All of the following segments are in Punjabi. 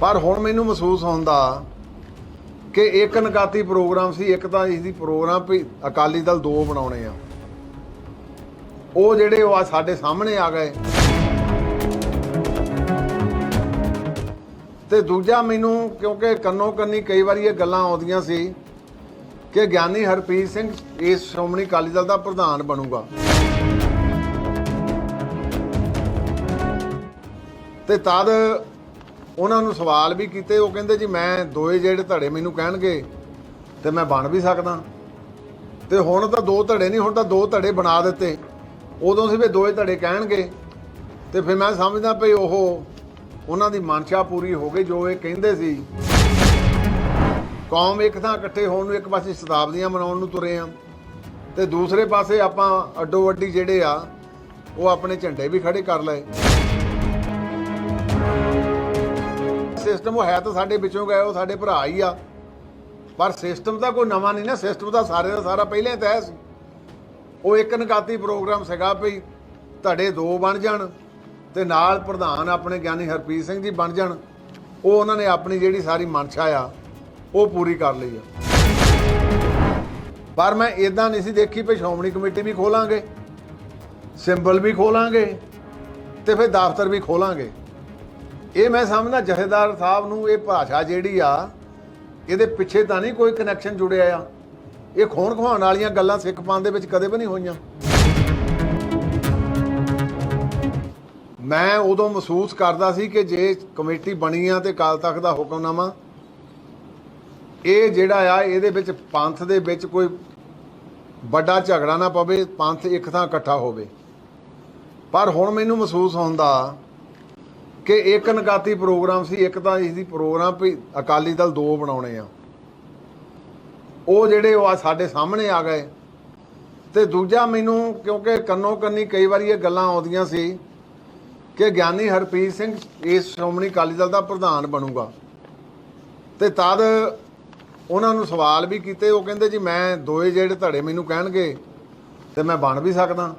ਪਰ ਹੁਣ ਮੈਨੂੰ ਮਹਿਸੂਸ ਹੁੰਦਾ ਕਿ ਇੱਕ ਨਕਾਤੀ ਪ੍ਰੋਗਰਾਮ ਸੀ, ਇੱਕ ਤਾਂ ਇਸ ਦੀ ਪ੍ਰੋਗਰਾਮ ਵੀ ਅਕਾਲੀ ਦਲ ਦੋ ਬਣਾਉਣੇ ਆ। ਉਹ ਜਿਹੜੇ ਉਹ ਆ ਸਾਡੇ ਸਾਹਮਣੇ ਆ ਗਏ। ਤੇ ਦੂਜਾ ਮੈਨੂੰ, ਕਿਉਂਕਿ ਕੰਨੋ ਕੰਨੀ ਕਈ ਵਾਰੀ ਇਹ ਗੱਲਾਂ ਆਉਂਦੀਆਂ ਸੀ ਕਿ ਗਿਆਨੀ ਹਰਪ੍ਰੀਤ ਸਿੰਘ ਇਸ ਸ਼੍ਰੋਮਣੀ ਅਕਾਲੀ ਦਲ ਦਾ ਪ੍ਰਧਾਨ ਬਣੂਗਾ। ਤੇ ਤਦ ਉਹਨਾਂ ਨੂੰ ਸਵਾਲ ਵੀ ਕੀਤੇ, ਉਹ ਕਹਿੰਦੇ ਜੀ ਮੈਂ ਦੋਏ ਜਿਹੜੇ ਧੜੇ ਮੈਨੂੰ ਕਹਿਣਗੇ ਤੇ ਮੈਂ ਬਣ ਵੀ ਸਕਦਾ। ਤੇ ਹੁਣ ਤਾਂ ਦੋ ਧੜੇ ਨਹੀਂ, ਹੁਣ ਤਾਂ ਦੋ ਧੜੇ ਬਣਾ ਦਿੱਤੇ। ਉਦੋਂ ਸੀ ਵੀ ਦੋਏ ਧੜੇ ਕਹਿਣਗੇ। ਤੇ ਫਿਰ ਮੈਂ ਸਮਝਦਾ ਭਈ ਉਹ ਉਹਨਾਂ ਦੀ ਮਨਸ਼ਾ ਪੂਰੀ ਹੋ ਗਈ ਜੋ ਇਹ ਕਹਿੰਦੇ ਸੀ। ਕੌਮ ਇੱਕ ਥਾਂ ਇਕੱਠੇ ਹੋਣ ਨੂੰ ਇੱਕ ਪਾਸੇ ਸ਼ਤਾਬਦੀਆਂ ਮਨਾਉਣ ਨੂੰ ਤੁਰੇ ਆ। ਤੇ ਦੂਸਰੇ ਪਾਸੇ ਆਪਾਂ ਅੱਡੋ ਅੱਡੀ ਜਿਹੜੇ ਆ, ਉਹ ਆਪਣੇ ਝੰਡੇ ਵੀ ਖੜੇ ਕਰ ਲਏ। ਸਿਸਟਮ ਉਹ ਹੈ ਤਾਂ ਸਾਡੇ ਵਿੱਚੋਂ ਗਏ, ਉਹ ਸਾਡੇ ਭਰਾ ਹੀ ਆ। ਪਰ ਸਿਸਟਮ ਤਾਂ ਕੋਈ ਨਵਾਂ ਨਹੀਂ ਨਾ ਸਿਸਟਮ ਤਾਂ ਸਾਰੇ ਦਾ ਸਾਰਾ ਪਹਿਲਾਂ ਹੀ ਤੈਅ ਸੀ ਉਹ ਇੱਕ ਨਕਾਤੀ ਪ੍ਰੋਗਰਾਮ ਸੀਗਾ ਵੀ ਧੜੇ ਦੋ ਬਣ ਜਾਣ ਤੇ ਨਾਲ ਪ੍ਰਧਾਨ ਆਪਣੇ ਗਿਆਨੀ ਹਰਪ੍ਰੀਤ ਸਿੰਘ ਜੀ ਬਣ ਜਾਣ। ਉਹ ਉਹਨਾਂ ਨੇ ਆਪਣੀ ਜਿਹੜੀ ਸਾਰੀ ਮਨਸ਼ਾ ਆ, ਉਹ ਪੂਰੀ ਕਰ ਲਈ ਆ। ਪਰ ਮੈਂ ਇਦਾਂ ਨਹੀਂ ਸੀ ਦੇਖੀ ਵੀ ਸ਼੍ਰੋਮਣੀ ਕਮੇਟੀ ਵੀ ਖੋਲਾਂਗੇ, ਸਿੰਬਲ ਵੀ ਖੋਲਾਂਗੇ ਤੇ ਫਿਰ ਦਫ਼ਤਰ ਵੀ ਖੋਲਾਂਗੇ। ਇਹ ਮੈਂ ਸਮਝਦਾ ਜਥੇਦਾਰ ਸਾਹਿਬ ਨੂੰ ਇਹ ਭਾਸ਼ਾ ਜਿਹੜੀ ਆ, ਇਹਦੇ ਪਿੱਛੇ ਤਾਂ ਨਹੀਂ ਕੋਈ ਕਨੈਕਸ਼ਨ ਜੁੜਿਆ ਆ। ਇਹ ਖੋਣ ਖਵਾਉਣ ਵਾਲੀਆਂ ਗੱਲਾਂ ਸਿੱਖ ਪੰਥ ਦੇ ਵਿੱਚ ਕਦੇ ਵੀ ਨਹੀਂ ਹੋਈਆਂ। ਮੈਂ ਉਦੋਂ ਮਹਿਸੂਸ ਕਰਦਾ ਸੀ ਕਿ ਜੇ ਕਮੇਟੀ ਬਣੀ ਆ ਤੇ ਕਾਲ ਤੱਕ ਦਾ ਹੁਕਮਨਾਮਾ ਇਹ ਜਿਹੜਾ ਆ, ਇਹਦੇ ਵਿੱਚ ਪੰਥ ਦੇ ਵਿੱਚ ਕੋਈ ਵੱਡਾ ਝਗੜਾ ਨਾ ਪਵੇ, ਪੰਥ ਇੱਕ ਥਾਂ ਇਕੱਠਾ ਹੋਵੇ। ਪਰ ਹੁਣ ਮੈਨੂੰ ਮਹਿਸੂਸ ਹੁੰਦਾ ਕਿ ਇੱਕ ਨਕਾਤੀ ਪ੍ਰੋਗਰਾਮ ਸੀ, ਇੱਕ ਤਾਂ ਇਸ ਦੀ ਪ੍ਰੋਗਰਾਮ ਵੀ ਅਕਾਲੀ ਦਲ ਦੋ ਬਣਾਉਣੇ ਆ। ਉਹ ਜਿਹੜੇ ਉਹ ਆ ਸਾਡੇ ਸਾਹਮਣੇ ਆ ਗਏ। ਤੇ ਦੂਜਾ ਮੈਨੂੰ, ਕਿਉਂਕਿ ਕੰਨੋ ਕੰਨੀ ਕਈ ਵਾਰੀ ਇਹ ਗੱਲਾਂ ਆਉਂਦੀਆਂ ਸੀ ਕਿ ਗਿਆਨੀ ਹਰਪ੍ਰੀਤ ਸਿੰਘ ਇਸ ਸ਼੍ਰੋਮਣੀ ਅਕਾਲੀ ਦਲ ਦਾ ਪ੍ਰਧਾਨ ਬਣੂਗਾ। ਤੇ ਤਦ ਉਹਨਾਂ ਨੂੰ ਸਵਾਲ ਵੀ ਕੀਤੇ, ਉਹ ਕਹਿੰਦੇ ਜੀ ਮੈਂ ਦੋਏ ਜਿਹੜੇ ਧੜੇ ਮੈਨੂੰ ਕਹਿਣਗੇ, ਤੇ ਮੈਂ ਬਣ ਵੀ ਸਕਦਾ।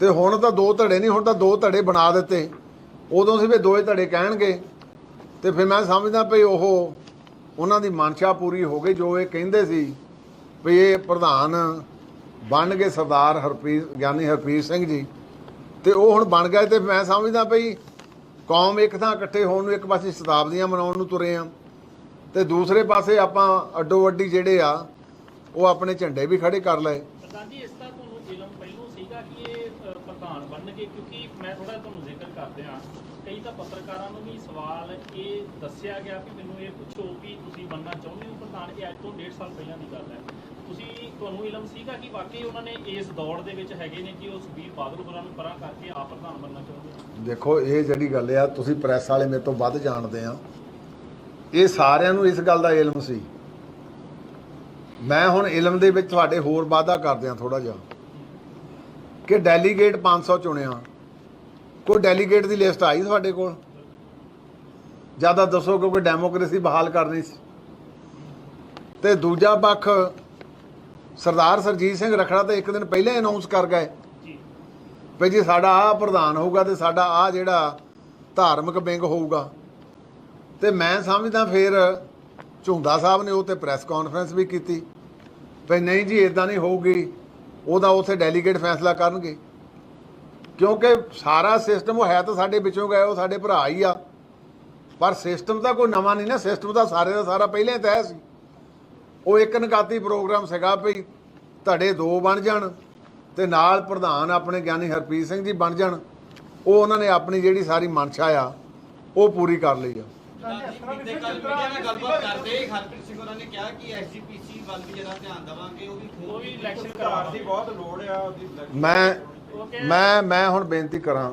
ਤੇ ਹੁਣ ਤਾਂ ਦੋ ਧੜੇ ਨਹੀਂ, ਹੁਣ ਤਾਂ ਦੋ ਧੜੇ ਬਣਾ ਦਿੱਤੇ। ਉਦੋਂ ਸੀ ਵੀ ਦੋਏ ਧੜੇ ਕਹਿਣਗੇ। ਤੇ ਫਿਰ ਮੈਂ ਸਮਝਦਾ ਭਈ ਉਹ ਉਹਨਾਂ ਦੀ ਮਨਸ਼ਾ ਪੂਰੀ ਹੋ ਗਈ ਜੋ ਇਹ ਕਹਿੰਦੇ ਸੀ ਵੀ ਇਹ ਪ੍ਰਧਾਨ ਬਣ ਗਏ ਸਰਦਾਰ ਹਰਪ੍ਰੀਤ, ਗਿਆਨੀ ਹਰਪ੍ਰੀਤ ਸਿੰਘ ਜੀ। ਤੇ ਉਹ ਹੁਣ ਬਣ ਗਏ ਤੇ ਮੈਂ ਸਮਝਦਾ ਭਈ ਕੌਮ ਇੱਕ ਥਾਂ ਇਕੱਠੇ ਹੋਣ ਨੂੰ ਇੱਕ ਪਾਸੇ ਸ਼ਤਾਬਦੀਆਂ ਮਨਾਉਣ ਨੂੰ ਤੁਰੇ ਆ। ਤੇ ਦੂਸਰੇ ਪਾਸੇ ਆਪਾਂ ਅੱਡੋ ਅੱਡੀ ਜਿਹੜੇ ਆ, ਉਹ ਆਪਣੇ ਝੰਡੇ ਵੀ ਖੜੇ ਕਰ ਲਏ। ਪ੍ਰਧਾਨ ਜੀ, ਇਸ ਦਾ ਤੁਹਾਨੂੰ ਸੀਗਾ ਕਿ ਇਹ ਪ੍ਰਧਾਨ ਬਣਨਗੇ? ਕਿਉਂਕਿ ਮੈਂ ਥੋੜਾ ਤੁਹਾਨੂੰ ਜ਼ਿਕਰ ਕਰਦੇ ਹਾਂ। ਕਈ ਤਾਂ ਪੱਤਰਕਾਰਾਂ ਨੂੰ ਵੀ ਸਵਾਲ ਇਹ ਦੱਸਿਆ ਗਿਆ ਕਿ ਮੈਨੂੰ ਇਹ ਪੁੱਛੋ ਵੀ ਤੁਸੀਂ ਬਣਨਾ ਚਾਹੁੰਦੇ ਹੋ ਪ੍ਰਧਾਨ? ਇਹ ਅੱਜ ਤੋਂ 1.5 ਸਾਲ ਪਹਿਲਾਂ ਦੀ ਗੱਲ ਹੈ। ਤੁਸੀਂ, ਤੁਹਾਨੂੰ ਇਲਮ ਸੀਗਾ ਕਿ ਵਾਕਈ ਉਹਨਾਂ ਨੇ ਇਸ ਦੌੜ ਦੇ ਵਿੱਚ ਹੈਗੇ ਨੇ ਕਿ ਉਹ ਸੁਖਬੀਰ ਬਾਦਲ ਹੋਰਾਂ ਨੂੰ ਪਰਾਂ ਕਰਕੇ ਆਪ ਪ੍ਰਧਾਨ ਬਣਨਾ ਚਾਹੁੰਦੇ ਦੇਖੋ, ਇਹ ਜਿਹੜੀ ਗੱਲ ਆ, ਤੁਸੀਂ ਪ੍ਰੈਸ ਵਾਲੇ ਮੇਰੇ ਤੋਂ ਵੱਧ ਜਾਣਦੇ ਆ। ਇਹ ਸਾਰਿਆਂ ਨੂੰ ਇਸ ਗੱਲ ਦਾ ਇਲਮ ਸੀ। ਮੈਂ ਹੁਣ ਇਲਮ ਦੇ ਵਿੱਚ ਤੁਹਾਡੇ ਹੋਰ ਵਾਅਦਾ ਕਰਦੇ ਆ ਥੋੜਾ ਜਿਹਾ। ਕਿ ਡੈਲੀਗੇਟ 500 ਚੁਣਿਆ। ਕੋਈ ਡੈਲੀਗੇਟ ਦੀ ਲਿਸਟ ਆਈ ਤੁਹਾਡੇ ਕੋਲ? ਜ਼ਿਆਦਾ ਦੱਸੋ ਕਿਉਂਕਿ ਡੈਮੋਕ੍ਰੇਸੀ ਬਹਾਲ ਕਰਨੀ ਸੀ। ਤੇ ਦੂਜਾ ਪੱਖ ਸਰਦਾਰ ਸਰਜੀਤ ਸਿੰਘ ਰਖੜਾ ਤਾਂ ਇੱਕ ਦਿਨ ਪਹਿਲਾਂ ਅਨਾਉਂਸ ਕਰ ਗਏ ਜੀ। ਵੀ ਜੀ ਸਾਡਾ ਆ ਪ੍ਰਧਾਨ ਹੋਊਗਾ ਤੇ ਸਾਡਾ ਆ ਜਿਹੜਾ ਧਾਰਮਿਕ ਵਿੰਗ ਹੋਊਗਾ। ਤੇ ਮੈਂ ਸਮਝਦਾ ਫਿਰ ਝੁੰਦਾ ਸਾਹਿਬ ਨੇ ਉਹ ਤੇ ਪ੍ਰੈਸ ਕਾਨਫਰੰਸ ਵੀ ਕੀਤੀ ਵੀ ਨਹੀਂ ਜੀ ਇਦਾਂ ਨਹੀਂ ਹੋਊਗੀ। ਉਹਦਾ ਉੱਥੇ ਡੈਲੀਗੇਟ ਫੈਸਲਾ ਕਰਨਗੇ। ਕਿਉਂਕਿ ਸਾਰਾ ਸਿਸਟਮ ਉਹ ਹੈ ਤਾਂ ਸਾਡੇ ਵਿੱਚੋਂ ਗਏ, ਉਹ ਸਾਡੇ ਭਰਾ ਹੀ ਆ। ਪਰ ਸਿਸਟਮ ਤਾਂ ਕੋਈ ਨਵਾਂ ਨਹੀਂ ਨਾ ਸਿਸਟਮ ਤਾਂ ਸਾਰੇ ਦਾ ਸਾਰਾ ਪਹਿਲਾਂ ਹੀ ਤੈਅ ਸੀ। ਉਹ ਇੱਕ ਨਕਾਤੀ ਪ੍ਰੋਗਰਾਮ ਸੀਗਾ ਵੀ ਧੜੇ ਦੋ ਬਣ ਜਾਣ ਤੇ ਨਾਲ ਪ੍ਰਧਾਨ ਆਪਣੇ ਗਿਆਨੀ ਹਰਪ੍ਰੀਤ ਸਿੰਘ ਜੀ ਬਣ ਜਾਣ। ਉਹ ਉਹਨਾਂ ਨੇ ਆਪਣੀ ਜਿਹੜੀ ਸਾਰੀ ਮਨਸ਼ਾ ਆ, ਉਹ ਪੂਰੀ ਕਰ ਲਈ ਆ। ਬੀਤੇ ਕੱਲ ਮੀਡੀਆ ਨਾਲ ਗੱਲਬਾਤ ਕਰਦੇ ਹਰਪ੍ਰੀਤ ਸਿੰਘ ਹੋਰਾਂ ਨੇ ਕਿਹਾ ਕਿ ਐਸਜੀਪੀਸੀ ਵੱਲ ਵੀ ਜਰਾ ਧਿਆਨ ਦੇਵਾਂਗੇ ਉਹ ਵੀ ਉਹ ਵੀ ਇਲੈਕਸ਼ਨ ਸਰਕਾਰ ਦੀ ਬਹੁਤ ਲੋੜ ਆ ਉਹਦੀ election ਮੈਂ ਮੈਂ ਮੈਂ ਹੁਣ ਬੇਨਤੀ ਕਰਾਂ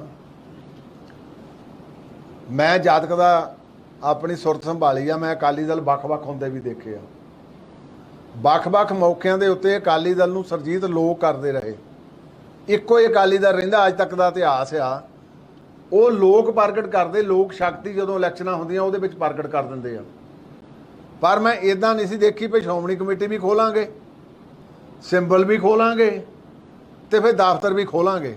ਮੈਂ ਜਾਤਕ ਦਾ ਆਪਣੀ ਸੁਰਤ ਸੰਭਾਲੀ ਆ ਮੈਂ ਅਕਾਲੀ ਦਲ ਵੱਖ-ਵੱਖ ਹੁੰਦੇ ਵੀ ਦੇਖੇ ਆ। ਵੱਖ-ਵੱਖ ਮੌਕਿਆਂ ਦੇ ਉੱਤੇ ਅਕਾਲੀ ਦਲ ਨੂੰ ਸਰਜੀਤ ਲੋਕ ਕਰਦੇ ਰਹੇ। ਇੱਕੋ ਹੀ ਅਕਾਲੀ ਦਲ ਰਹਿੰਦਾ ਅੱਜ ਤੱਕ ਦਾ ਇਤਿਹਾਸ ਆ। ਉਹ ਲੋਕ ਪ੍ਰਗਟ ਕਰਦੇ, ਲੋਕ ਸ਼ਕਤੀ ਜਦੋਂ ਇਲੈਕਸ਼ਨਾਂ ਹੁੰਦੀਆਂ, ਉਹਦੇ ਵਿੱਚ ਪ੍ਰਗਟ ਕਰ ਦਿੰਦੇ ਆ। ਪਰ ਮੈਂ ਇਦਾਂ ਨਹੀਂ ਸੀ ਦੇਖੀ ਵੀ ਸ਼੍ਰੋਮਣੀ ਕਮੇਟੀ ਵੀ ਖੋਲਾਂਗੇ, ਸਿੰਬਲ ਵੀ ਖੋਲਾਂਗੇ ਤੇ ਫਿਰ ਦਫ਼ਤਰ ਵੀ ਖੋਲਾਂਗੇ।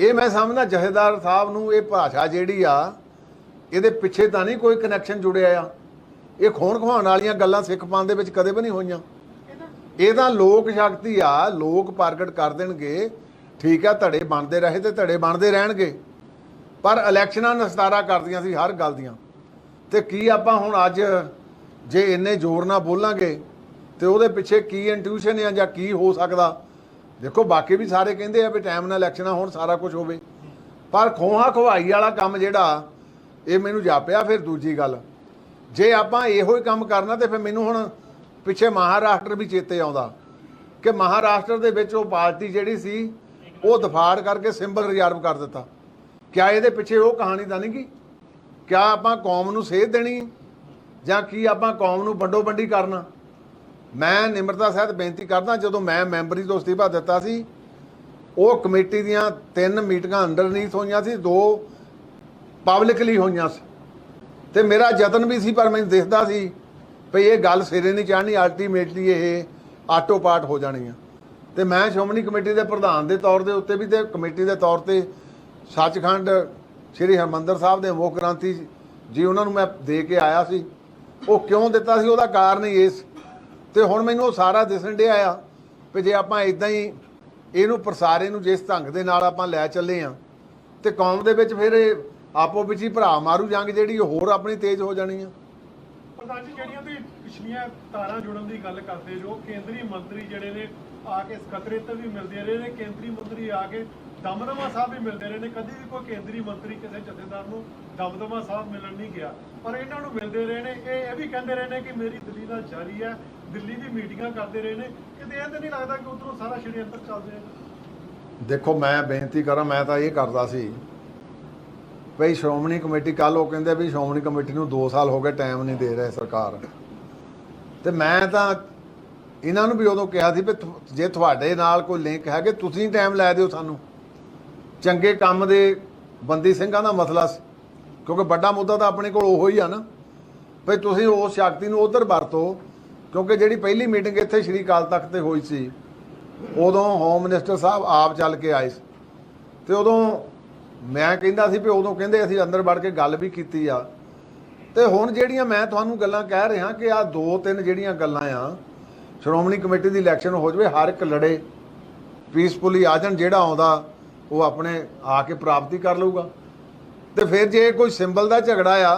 ਇਹ ਮੈਂ ਸਮਝਦਾ ਜਥੇਦਾਰ ਸਾਹਿਬ ਨੂੰ ਇਹ ਭਾਸ਼ਾ ਜਿਹੜੀ ਆ, ਇਹਦੇ ਪਿੱਛੇ ਤਾਂ ਨਹੀਂ ਕੋਈ ਕਨੈਕਸ਼ਨ ਜੁੜਿਆ ਆ। ਇਹ ਖੋਣ ਖਵਾਉਣ ਵਾਲੀਆਂ ਗੱਲਾਂ ਸਿੱਖ ਪੰਥ ਦੇ ਵਿੱਚ ਕਦੇ ਵੀ ਨਹੀਂ ਹੋਈਆਂ। ਇਹ ਤਾਂ ਲੋਕ ਸ਼ਕਤੀ ਆ, ਲੋਕ ਪ੍ਰਗਟ ਕਰ ਦੇਣਗੇ, ਠੀਕ ਆ, ਧੜੇ ਬਣਦੇ ਰਹੇ ਤੇ ਧੜੇ ਬਣਦੇ ਰਹਿਣਗੇ। ਪਰ ਇਲੈਕਸ਼ਨਾਂ ਨਸਤਾਰਾ ਕਰਦੀਆਂ ਸੀ ਹਰ ਗੱਲ ਦੀਆਂ। ਤੇ ਕੀ ਆਪਾਂ ਹੁਣ ਅੱਜ ਜੇ ਇੰਨੇ ਜ਼ੋਰ ਨਾਲ ਬੋਲਾਂਗੇ, ਤੇ ਉਹਦੇ ਪਿੱਛੇ ਕੀ ਇੰਟਿਊਸ਼ਨ ਆ ਜਾਂ ਕੀ ਹੋ ਸਕਦਾ? ਦੇਖੋ, ਬਾਕੀ ਵੀ ਸਾਰੇ ਕਹਿੰਦੇ ਆ ਵੀ ਟਾਈਮ ਨਾਲ ਇਲੈਕਸ਼ਨਾਂ ਹੋਣ, ਸਾਰਾ ਕੁਝ ਹੋਵੇ। ਪਰ ਖੋਹਾ ਖਵਾਈ ਵਾਲਾ ਕੰਮ ਜਿਹੜਾ, ਇਹ ਮੈਨੂੰ ਜਾਪਿਆ ਫਿਰ ਦੂਜੀ ਗੱਲ। ਜੇ ਆਪਾਂ ਇਹੋ ਹੀ ਕੰਮ ਕਰਨਾ, ਤੇ ਫਿਰ ਮੈਨੂੰ ਹੁਣ ਪਿੱਛੇ ਮਹਾਰਾਸ਼ਟਰ ਵੀ ਚੇਤੇ ਆਉਂਦਾ ਕਿ ਮਹਾਰਾਸ਼ਟਰ ਦੇ ਵਿੱਚ ਉਹ ਪਾਰਟੀ ਜਿਹੜੀ ਸੀ, ਉਹ ਦਫਾੜ ਕਰਕੇ ਸਿੰਬਲ ਰਿਜ਼ਰਵ ਕਰ ਦਿੱਤਾ। ਕਿਆ ਇਹਦੇ ਪਿੱਛੇ ਉਹ ਕਹਾਣੀ ਤਾਂ ਨਹੀਂ ਗੀ ਕਿਆ ਆਪਾਂ ਕੌਮ ਨੂੰ ਸੇਧ ਦੇਣੀ ਜਾਂ ਕੀ ਆਪਾਂ ਕੌਮ ਨੂੰ ਵੰਡੋ ਵੰਡੀ ਕਰਨਾ? ਮੈਂ ਨਿਮਰਤਾ ਸਹਿਤ ਬੇਨਤੀ ਕਰਦਾ, ਜਦੋਂ ਮੈਂ ਮੈਂਬਰੀ ਤੋਂ ਅਸਤੀਫਾ ਦਿੱਤਾ ਸੀ, ਉਹ ਕਮੇਟੀ ਦੀਆਂ ਤਿੰਨ ਮੀਟਿੰਗਾਂ ਅੰਡਰਨੀਥ ਹੋਈਆਂ ਸੀ, ਦੋ ਪਬਲਿਕਲੀ ਹੋਈਆਂ ਸੀ। ਤੇ ਮੇਰਾ ਯਤਨ ਵੀ ਸੀ, ਪਰ ਮੈਨੂੰ ਦਿਖਦਾ ਸੀ ਭਈ ਇਹ ਗੱਲ ਸਿਰੇ ਨਹੀਂ ਚੜ੍ਹਨੀ ਅਲਟੀਮੇਟਲੀ ਇਹ ਆਟੋ ਪਾਟ ਹੋ ਜਾਣੀ ਆ। ਤੇ ਮੈਂ ਸ਼੍ਰੋਮਣੀ ਕਮੇਟੀ ਦੇ ਪ੍ਰਧਾਨ ਦੇ ਤੌਰ ਦੇ ਉੱਤੇ ਵੀ ਤੇ ਕਮੇਟੀ ਦੇ ਤੌਰ ਤੇ ਸੱਚਖੰਡ ਸ੍ਰੀ ਹਰਮੰਦਰ ਸਾਹਿਬ ਦੇ ਮੁੱਖ ਗ੍ਰੰਥੀ ਜੀ ਉਹਨਾਂ ਨੂੰ ਮੈਂ ਦੇ ਕੇ ਆਇਆ ਸੀ। ਉਹ ਕਿਉਂ ਦਿੱਤਾ ਸੀ? ਉਹਦਾ ਕਾਰਨ ਹੀ ਇਸ। ਤੇ ਹੁਣ ਮੈਨੂੰ ਉਹ ਸਾਰਾ ਦਿਸਣ ਡਿਆ ਆ ਵੀ ਜੇ ਆਪਾਂ ਇਦਾਂ ਹੀ ਇਹਨੂੰ ਪ੍ਰਸਾਰੇ ਨੂੰ ਜਿਸ ਢੰਗ ਦੇ ਨਾਲ ਆਪਾਂ ਲੈ ਚੱਲੇ ਆ, ਤੇ ਕੌਮ ਦੇ ਵਿੱਚ ਫਿਰ ਆਪੋ ਵਿੱਚ ਹੀ ਭਰਾ ਮਾਰੂ ਜੰਗ ਜਿਹੜੀ ਹੋਰ ਆਪਣੀ ਤੇਜ਼ ਹੋ ਜਾਣੀ ਆ। ਪ੍ਰਧਾਨ ਜੀ, ਜਿਹੜੀਆਂ ਤੁਸੀਂ ਪਿਛਲੀਆਂ ਤਾਰਾਂ ਜੁੜਨ ਦੀ ਗੱਲ ਕਰਦੇ ਜੋ ਕੇਂਦਰੀ ਮੰਤਰੀ ਜਿਹੜੇ ਨੇ ਆ ਕੇ ਸਕੱਤਰੇਤ ਵੀ ਮਿਲਦੇ ਰਹੇ ਨੇ ਕੇਂਦਰੀ ਮੰਤਰੀ ਆ ਕੇ ਦਮਦਮਾ ਸਾਹਿਬ ਵੀ ਮਿਲਦੇ ਰਹੇ ਨੇ। ਕਦੀ ਵੀ ਕੋਈ ਕੇਂਦਰੀ ਮੰਤਰੀ ਕਿਸੇ ਜਥੇਦਾਰ ਨੂੰ ਦਮਦਮਾ ਸਾਹਿਬ ਮਿਲਣ ਨਹੀਂ ਗਿਆ। ਪਰ ਇਹਨਾਂ ਨੂੰ ਮਿਲਦੇ ਰਹੇ ਨੇ। ਇਹ ਇਹ ਵੀ ਕਹਿੰਦੇ ਰਹੇ ਨੇ ਕਿ ਮੇਰੀ ਦਿੱਲੀ ਨਾਲ ਜਾਰੀ ਹੈ। ਦਿੱਲੀ ਦੀ ਮੀਟਿੰਗਾਂ ਕਰਦੇ ਰਹੇ ਨੇ। ਕਿਤੇ ਇਹ ਤਾਂ ਨਹੀਂ ਲੱਗਦਾ ਕਿ ਉਧਰੋਂ ਸਾਰਾ ਸ਼ਰੀਅੰਤਰ ਚੱਲ ਜਾਏਗਾ ਦੇਖੋ, ਮੈਂ ਬੇਨਤੀ ਕਰਾਂ, ਮੈਂ ਤਾਂ ਇਹ ਕਰਦਾ ਸੀ ਭਈ ਸ਼੍ਰੋਮਣੀ ਕਮੇਟੀ ਕੱਲ ਉਹ ਕਹਿੰਦੇ ਵੀ ਸ਼੍ਰੋਮਣੀ ਕਮੇਟੀ ਨੂੰ 2 ਸਾਲ ਹੋ ਗਏ ਟਾਈਮ ਨਹੀਂ ਦੇ ਰਹੇ ਸਰਕਾਰ। ਤੇ ਮੈਂ ਤਾਂ ਇਹਨਾਂ ਨੂੰ ਵੀ ਉਦੋਂ ਕਿਹਾ ਸੀ ਵੀ ਜੇ ਤੁਹਾਡੇ ਨਾਲ ਕੋਈ ਲਿੰਕ ਹੈ ਕਿ ਤੁਸੀਂ ਟਾਈਮ ਲੈ ਦਿਓ ਸਾਨੂੰ। ਚੰਗੇ ਕੰਮ ਦੇ ਬੰਦੀ ਸਿੰਘਾਂ ਦਾ ਮਸਲਾ ਸੀ। ਕਿਉਂਕਿ ਵੱਡਾ ਮੁੱਦਾ ਤਾਂ ਆਪਣੇ ਕੋਲ ਉਹੋ ਹੀ ਆ ਨਾ। ਭਈ ਤੁਸੀਂ ਉਸ ਸ਼ਕਤੀ ਨੂੰ ਉਧਰ ਵਰਤੋ, ਕਿਉਂਕਿ ਜਿਹੜੀ ਪਹਿਲੀ ਮੀਟਿੰਗ ਇੱਥੇ ਸ਼੍ਰੀ ਅਕਾਲ ਤਖਤ ਤੇ ਹੋਈ ਸੀ, ਉਦੋਂ ਹੋਮ ਮਿਨਿਸਟਰ ਸਾਹਿਬ ਆਪ ਚੱਲ ਕੇ ਆਏ ਸੀ। ਤੇ ਉਦੋਂ ਮੈਂ ਕਹਿੰਦਾ ਸੀ ਵੀ ਉਦੋਂ ਕਹਿੰਦੇ ਅਸੀਂ ਅੰਦਰ ਵੜ ਕੇ ਗੱਲ ਵੀ ਕੀਤੀ ਆ। ਤੇ ਹੁਣ ਜਿਹੜੀਆਂ ਮੈਂ ਤੁਹਾਨੂੰ ਗੱਲਾਂ ਕਹਿ ਰਿਹਾ ਕਿ ਆ ਦੋ ਤਿੰਨ ਜਿਹੜੀਆਂ ਗੱਲਾਂ ਆ, ਸ਼੍ਰੋਮਣੀ ਕਮੇਟੀ ਦੀ ਇਲੈਕਸ਼ਨ ਹੋ ਜਵੇ, ਹਰ ਇੱਕ ਲੜੇ। ਪੀਸਫੁਲੀ ਆ ਜਾਣ ਜਿਹੜਾ ਆਉਂਦਾ ਉਹ ਆਪਣੇ ਆ ਕੇ ਪ੍ਰਾਪਤੀ ਕਰ ਲਊਗਾ ਤੇ ਫਿਰ ਜੇ ਕੋਈ ਸਿੰਬਲ ਦਾ ਝਗੜਾ ਆ,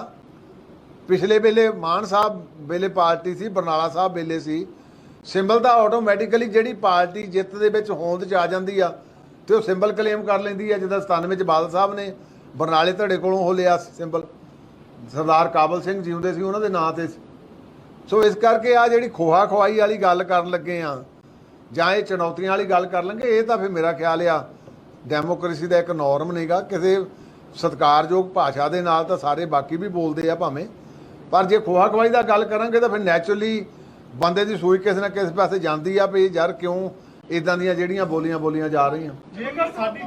ਪਿਛਲੇ ਵੇਲੇ ਮਾਨ ਸਾਹਿਬ ਵੇਲੇ ਪਾਰਟੀ ਸੀ, ਬਰਨਾਲਾ ਸਾਹਿਬ ਵੇਲੇ ਸੀ, ਸਿੰਬਲ ਦਾ ਆਟੋਮੈਟਿਕਲੀ ਜਿਹੜੀ ਪਾਰਟੀ ਜਿੱਤ ਦੇ ਵਿੱਚ ਹੋਂਦ ਚ ਆ ਜਾਂਦੀ ਆ, ਤੇ ਉਹ ਸਿੰਬਲ ਕਲੇਮ ਕਰ ਲੈਂਦੀ ਆ, ਜਿੱਦਾਂ 97 'ਚ ਬਾਦਲ ਸਾਹਿਬ ਨੇ ਬਰਨਾਲੇ ਧੜੇ ਕੋਲੋਂ ਉਹ ਲਿਆ ਸਿੰਬਲ ਸਰਦਾਰ ਕਾਬਲ ਸਿੰਘ ਜਿਉਂਦੇ ਸੀ, ਉਹਨਾਂ ਦੇ ਨਾਂ ਤੇ ਸੀ। ਸੋ ਇਸ ਕਰਕੇ ਆ ਜਿਹੜੀ ਖੋਹਾ ਖਵਾਈ ਵਾਲੀ ਗੱਲ ਕਰਨ ਲੱਗੇ ਆ, ਜਾਂ ਇਹ ਚੁਣੌਤੀਆਂ ਵਾਲੀ ਗੱਲ ਕਰ ਲਾਂਗੇ ਇਹ ਤਾਂ ਫਿਰ ਮੇਰਾ ਖਿਆਲ ਆ ਡੈਮੋਕ੍ਰੇਸੀ ਦਾ ਇੱਕ ਨਾਰਮ ਨਹੀਂਗਾ ਕਿਸੇ ਸਤਿਕਾਰਯੋਗ ਭਾਸ਼ਾ ਦੇ ਨਾਲ ਤਾਂ ਸਾਰੇ ਬਾਕੀ ਵੀ ਬੋਲਦੇ ਆ ਭਾਵੇਂ। ਪਰ ਜੇ ਖੋਹਾ ਖਵਾਈ ਦਾ ਗੱਲ ਕਰਾਂਗੇ ਤਾਂ ਫਿਰ ਨੈਚੁਰਲੀ ਬੰਦੇ ਦੀ ਸੂਈ ਕਿਸੇ ਨਾ ਕਿਸੇ ਪਾਸੇ ਜਾਂਦੀ ਆ ਵੀ ਯਾਰ ਕਿਉਂ ਇਦਾਂ ਦੀਆਂ ਜਿਹੜੀਆਂ ਬੋਲੀਆਂ ਬੋਲੀਆਂ ਜਾ ਰਹੀਆਂ। ਜੇਕਰ ਸਾਡੀ